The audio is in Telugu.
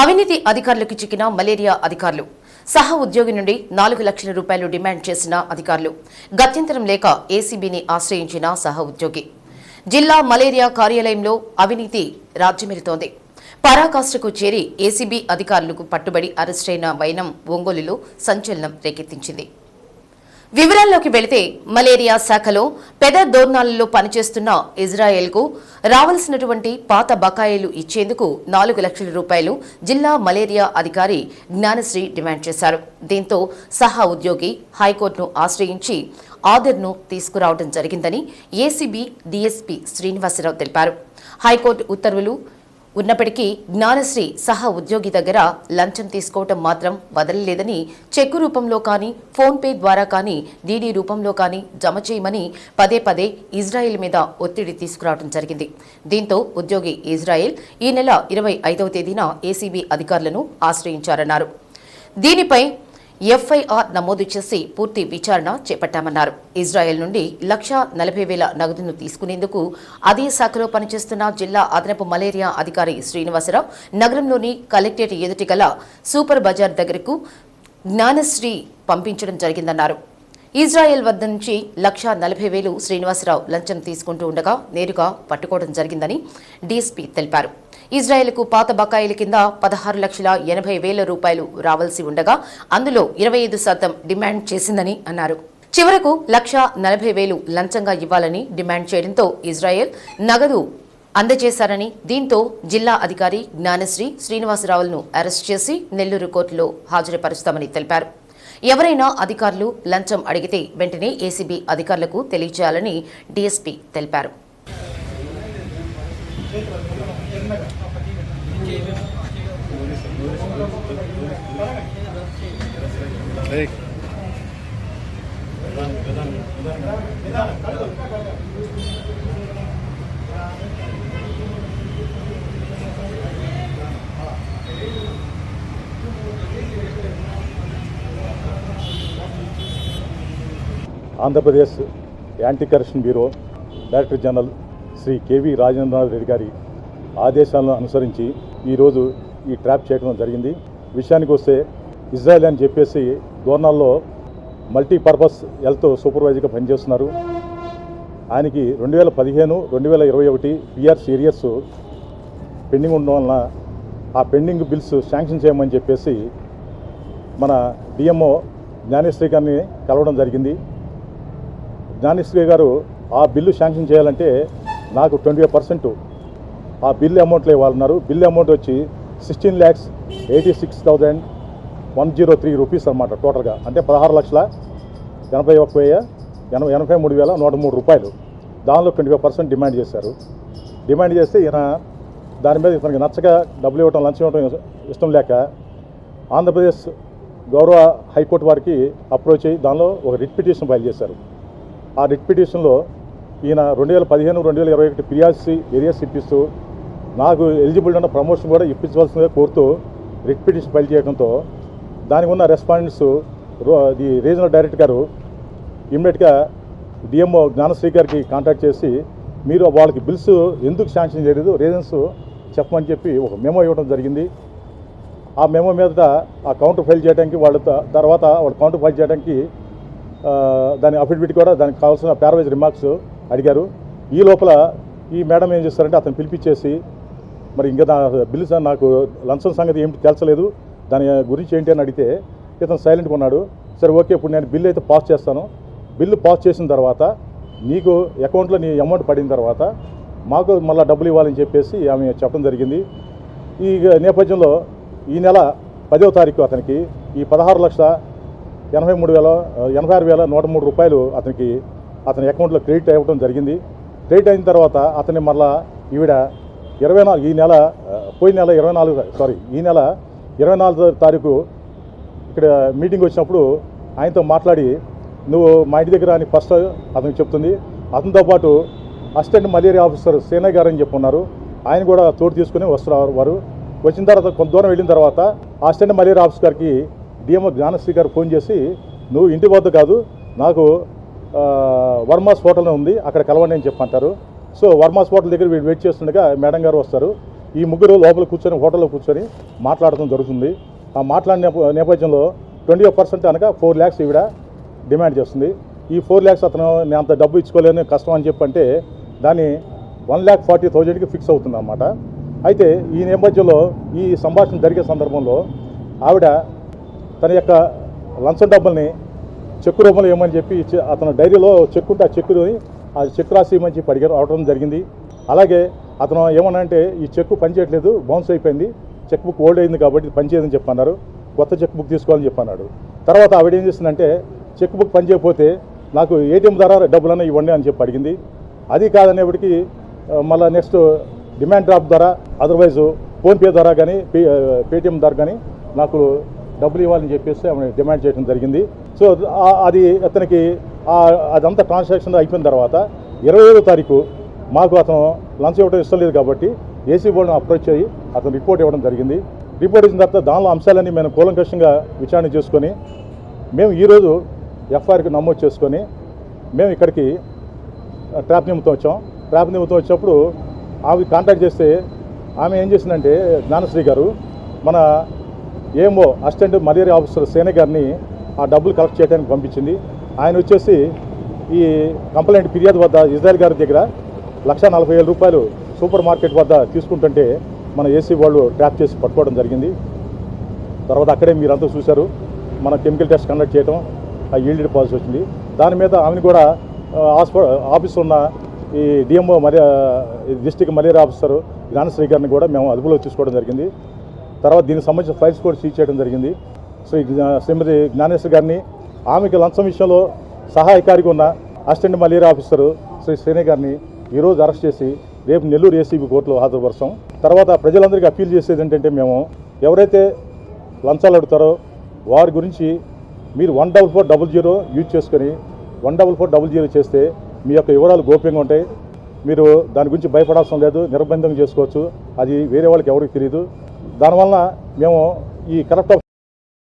అవినీతి అధికారులకు చిక్కిన మలేరియా అధికారులు. సహ ఉద్యోగి నుండి నాలుగు లక్షల రూపాయలు డిమాండ్ చేసిన అధికారులు. గత్యంతరం లేక ఏసీబీని ఆశ్రయించిన సహ ఉద్యోగి. జిల్లా మలేరియా కార్యాలయంలో అవినీతి రాజ్యమెలుతోంది పరాకాష్ఠకు చేరి ఏసీబీ అధికారులకు పట్టుబడి అరెస్టైన వైనం ఒంగోలులో సంచలనం రేకెత్తించింది. వివరాల్లోకి వెళితే మలేరియా శాఖలో పెద దోర్నాలలో పనిచేస్తున్న ఇజ్రాయెల్కు రావాల్సినటువంటి పాత బకాయిలు ఇచ్చేందుకు నాలుగు లక్షల రూపాయలు జిల్లా మలేరియా అధికారి జ్ఞానశ్రీ డిమాండ్ చేశారు. దీంతో సహా ఉద్యోగి హైకోర్టును ఆశ్రయించి ఆర్డర్ను తీసుకురావడం జరిగిందని ఏసీబీ డీఎస్పీ శ్రీనివాసరావు తెలిపారు. హైకోర్టు ఉత్తర్వులు ఉన్నప్పటికీ జ్ఞానశ్రీ సహా ఉద్యోగి దగ్గర లంచం తీసుకోవటం మాత్రం వదలలేదని చెక్కు రూపంలో కానీ ఫోన్పే ద్వారా కానీ డీడీ రూపంలో కానీ జమ చేయమని పదే పదే ఇజ్రాయెల్ మీద ఒత్తిడి తీసుకురావడం జరిగింది. దీంతో ఉద్యోగి ఇజ్రాయెల్ ఈ నెల ఇరవై ఐదవ తేదీన ఏసీబీ అధికారులను ఆశ్రయించారన్నారు. దీనిపై ఎఫ్ఐఆర్ నమోదు చేసి పూర్తి విచారణ చేపట్టామన్నారు. ఇజ్రాయెల్ నుండి లక్షా నలభై వేల నగదును తీసుకునేందుకు అదే శాఖలో పనిచేస్తున్న జిల్లా అదనపు మలేరియా అధికారి శ్రీనివాసరావు నగరంలోని కలెక్టరేట్ ఎదుటి గల సూపర్ బజార్ దగ్గరకు జ్ఞానశ్రీ పంపించడం జరిగిందన్నారు. ఇజ్రాయెల్ వద్ద నుంచి లక్ష నలభై వేలు శ్రీనివాసరావు లంచం తీసుకుంటూ ఉండగా నేరుగా పట్టుకోవడం జరిగిందని డీఎస్పీ తెలిపారు. ఇజ్రాయెల్కు పాత బకాయిల కింద పదహారు లక్షల ఎనభై వేల రూపాయలు రావాల్సి ఉండగా అందులో ఇరవై ఐదు శాతం డిమాండ్ చేసిందని అన్నారు. చివరకు లక్ష నలభై వేలు లంచంగా ఇవ్వాలని డిమాండ్ చేయడంతో ఇజ్రాయెల్ నగదు అందజేశారని దీంతో జిల్లా అధికారి జ్ఞానశ్రీ శ్రీనివాసరావులను అరెస్ట్ చేసి నెల్లూరు కోర్టులో హాజరుపరుస్తామని తెలిపారు. ఎవరైనా అధికారులు లంచం అడిగితే వెంటనే ఏసీబీ అధికారులకు తెలియజేయాలని డీఎస్పీ తెలిపారు. Andhra Pradesh anti corruption bureau director general Shri K V Rajendranath Reddy గారి ఆదేశాలను అనుసరించి ఈరోజు ఈ ట్రాప్ చేయడం జరిగింది. విషయానికి వస్తే ఇజ్రాయెల్ అని చెప్పేసి దోర్నాల్లో మల్టీపర్పస్ హెల్త్ సూపర్వైజర్గా పనిచేస్తున్నారు. ఆయనకి రెండు వేల పదిహేను రెండు వేల ఇరవై ఒకటి పిఆర్ సీరియస్ పెండింగ్ ఉండడం వలన ఆ పెండింగ్ బిల్స్ శాంక్షన్ చేయమని చెప్పేసి మన డిఎంఓ జ్ఞానేశ్వరి గారిని కలవడం జరిగింది. జ్ఞానిశ్రీ గారు ఆ బిల్లు శాంక్షన్ చేయాలంటే నాకు ట్వంటీ పర్సెంట్ ఆ బిల్ అమౌంట్లో ఇవ్వాలన్నారు బిల్ అమౌంట్ వచ్చి sixteen lakhs eighty six thousand one zero three rupees అనమాట టోటల్గా. అంటే పదహారు లక్షల ఎనభై ఒక్క వెయ్యి ఎనభై ఎనభై మూడు వేల నూట మూడు రూపాయలు. దానిలో ట్వంటీ ఫైవ్ పర్సెంట్ డిమాండ్ చేశారు. డిమాండ్ చేస్తే ఈయన దాని మీద ఇతనికి నచ్చక డబ్బులు ఇవ్వటం లంచం ఇవ్వటం ఇష్టం లేక ఆంధ్రప్రదేశ్ గౌరవ హైకోర్టు వారికి అప్రోచ్ అయ్యి దానిలో ఒక రిట్ పిటిషన్ ఫైల్ చేశారు. ఆ రిట్ పిటిషన్లో ఈయన రెండు వేల పదిహేను రెండు వేల ఇరవై ఒకటి పిఆర్సీ ఏరియాస్ ఇప్పిస్తూ నాకు ఎలిజిబుల్ ఉన్న ప్రమోషన్ కూడా ఇప్పించవలసిందిగా కోరుతూ రిట్ పిటిషన్ ఫైల్ చేయడంతో దానికి ఉన్న రెస్పాండెంట్స్ ది రీజనల్ డైరెక్టర్ గారు ఇమ్మీడియట్గా డిఎంఓ జ్ఞానశ్రీ గారికి కాంటాక్ట్ చేసి మీరు వాళ్ళకి బిల్స్ ఎందుకు శాంక్షన్ చేయలేదు రీజన్స్ చెప్పమని చెప్పి ఒక మెమో ఇవ్వడం జరిగింది. ఆ మెమో మీద ఆ కౌంటర్ ఫైల్ చేయడానికి వాళ్ళ తర్వాత వాళ్ళు కౌంటర్ ఫైల్ చేయడానికి దాని అఫిడవిట్ కూడా దానికి కావాల్సిన ప్యారవైజ్ రిమార్క్స్ అడిగారు. ఈ లోపల ఈ మేడం ఏం చేస్తారంటే అతను పిలిపించేసి మరి ఇంకా నా బిల్లు సార్ నాకు లంచం సంగతి ఏమిటి తెలుసలేదు దాని గురించి ఏంటి అని అడిగితే ఇతను సైలెంట్గా ఉన్నాడు. సరే ఓకే ఇప్పుడు నేను బిల్లు అయితే పాస్ చేస్తాను. బిల్లు పాస్ చేసిన తర్వాత నీకు అకౌంట్లో నీ అమౌంట్ పడిన తర్వాత మాకు మళ్ళీ డబ్బులు ఇవ్వాలని చెప్పేసి ఆమె చెప్పడం జరిగింది. ఈ నేపథ్యంలో ఈ నెల పదవ తారీఖు అతనికి ఈ పదహారు లక్షల ఎనభై మూడు వేల ఎనభై ఆరు వేల నూట మూడు రూపాయలు అతనికి అతని అకౌంట్లో క్రెడిట్ అవ్వడం జరిగింది. క్రెడిట్ అయిన తర్వాత అతని మళ్ళా ఈవిడ ఇరవై నాలుగు ఈ నెల పోయిన నెల ఇరవై నాలుగు సారీ ఈ నెల ఇరవై నాలుగో తారీఖు ఇక్కడ మీటింగ్ వచ్చినప్పుడు ఆయనతో మాట్లాడి నువ్వు మా ఇంటి దగ్గర అని ఫస్ట్ అతనికి చెప్తుంది. అతనితో పాటు అసిస్టెంట్ మలేరియా ఆఫీసర్ సేనయ్య గారు అని చెప్పున్నారు. ఆయన కూడా తోడు తీసుకుని వస్తున్నారు వారు. వచ్చిన తర్వాత కొంత దూరం వెళ్ళిన తర్వాత అసిస్టెంట్ మలేరియా ఆఫీసర్ గారికి డిఎంఓ జ్ఞానశ్రీ గారు ఫోన్ చేసి నువ్వు ఇంటి వద్ద కాదు నాకు వర్మాస్ హోటల్ ఉంది అక్కడ కలవండి అని చెప్పంటారు. సో వర్మాస్ హోటల్ దగ్గర వీడు వెయిట్ చేస్తుండగా మేడం గారు వస్తారు. ఈ ముగ్గురు లోపల కూర్చొని హోటల్లో కూర్చొని మాట్లాడటం జరుగుతుంది. ఆ మాట్లాడిన నేపథ్యంలో ట్వంటీ పర్సెంట్ అనగా ఫోర్ ల్యాక్స్ ఈవిడ డిమాండ్ చేస్తుంది. ఈ ఫోర్ ల్యాక్స్ అతను నేను అంత డబ్బు ఇచ్చుకోలేని కష్టం అని చెప్పంటే దాన్ని వన్ ల్యాక్ ఫార్టీ థౌజండ్కి ఫిక్స్ అవుతుంది అన్నమాట అయితే ఈ నేపథ్యంలో ఈ సంభాషణ జరిగే సందర్భంలో ఆవిడ తన యొక్క లంచం డబ్బుల్ని చెక్కు రూపంలో ఇవ్వమని చెప్పి అతను డైరీలో చెక్కు ఉంటే ఆ చెక్కుని ఆ చెక్ రాసి ఇవ్వమని చెప్పి అడిగారు అవడం జరిగింది. అలాగే అతను ఏమన్నా ఈ చెక్కు పనిచేయట్లేదు బౌన్స్ అయిపోయింది చెక్ బుక్ ఓల్డ్ అయింది కాబట్టి పనిచేయదని చెప్పన్నారు కొత్త చెక్ బుక్ తీసుకోవాలని చెప్పన్నాడు. తర్వాత ఆవిడ ఏం చేసిందంటే చెక్ బుక్ పనిచేయకపోతే నాకు ఏటీఎం ద్వారా డబ్బులన్నా ఇవ్వండి అని చెప్పి అడిగింది. అది కాదనేప్పటికీ మళ్ళీ మళ్ళా నెక్స్ట్ డిమాండ్ డ్రాఫ్ట్ ద్వారా అదర్వైజ్ ఫోన్పే ద్వారా కానీ పే పేటిఎం ద్వారా కానీ నాకు డబ్బులు ఇవ్వాలని చెప్పేసి ఆమె డిమాండ్ చేయడం జరిగింది. సో అది అతనికి అదంతా ట్రాన్సాక్షన్ అయిపోయిన తర్వాత ఇరవై ఐదో తారీఖు మాకు అతను లంచ్ ఇవ్వడం ఇష్టం లేదు కాబట్టి ఏసీ బోర్డును అప్రోచ్ అయ్యి అతను రిపోర్ట్ ఇవ్వడం జరిగింది. రిపోర్ట్ ఇచ్చిన తర్వాత దానిలో అంశాలన్నీ మేము కూలంకషంగా విచారణ చేసుకొని మేము ఈరోజు ఎఫ్ఐఆర్కి నమోదు చేసుకొని మేము ఇక్కడికి ట్రాప్ నిమిత్తం వచ్చాం. ట్రాప్ నిమిత్తం వచ్చినప్పుడు ఆమె కాంటాక్ట్ చేస్తే ఆమె ఏం చేసిందంటే జ్ఞానశ్రీ గారు మన ఏమో అసిస్టెంట్ మలేరియా ఆఫీసర్ సేన గారిని ఆ డబ్బులు కలెక్ట్ చేయడానికి పంపించింది. ఆయన వచ్చేసి ఈ కంప్లైంట్ ఫిర్యాదు వద్ద ఇజ్రాయల్ గారి దగ్గర లక్ష నలభై వేల రూపాయలు సూపర్ మార్కెట్ వద్ద తీసుకుంటుంటే మన ఏసీ వాళ్ళు ట్రాప్ చేసి పట్టుకోవడం జరిగింది. తర్వాత అక్కడే మీరంతా చూశారు. మన కెమికల్ టెస్ట్ కండక్ట్ చేయడం ఆ ఈల్డ్ పాలసీ వచ్చింది. దాని మీద ఆమెను కూడా హాస్పిటల్ ఆఫీస్ ఉన్న ఈ డిఎంఓ మరి డిస్టిక్ మలేరియా ఆఫీసర్ జ్ఞానశ్రీ గారిని కూడా మేము అదుపులో తీసుకోవడం జరిగింది. తర్వాత దీనికి సంబంధించిన ఫైల్స్ కూడా సీజ్ చేయడం జరిగింది. శ్రీ శ్రీమతి జ్ఞానేశ్వర్ గారిని ఆమెకి లంచం విషయంలో సహాయకారిగా ఉన్న అసిస్టెంట్ మలేరియా ఆఫీసరు శ్రీ శ్రేణి గారిని ఈరోజు అరెస్ట్ చేసి రేపు నెల్లూరు ఏసీబీ కోర్టులో హాజరుపరచాం తర్వాత ప్రజలందరికీ అప్పీల్ చేసేది ఏంటంటే మేము ఎవరైతే లంచాలు అడుగుతారో వారి గురించి మీరు one double four double zero use చేసుకొని one double four double zero చేస్తే మీ యొక్క వివరాలు గోప్యంగా ఉంటాయి. మీరు దాని గురించి భయపడాల్సిన లేదు నిర్బంధం చేసుకోవచ్చు. అది వేరే వాళ్ళకి ఎవరికి తెలియదు దానివల్ల మేము ఈ కరప్ట్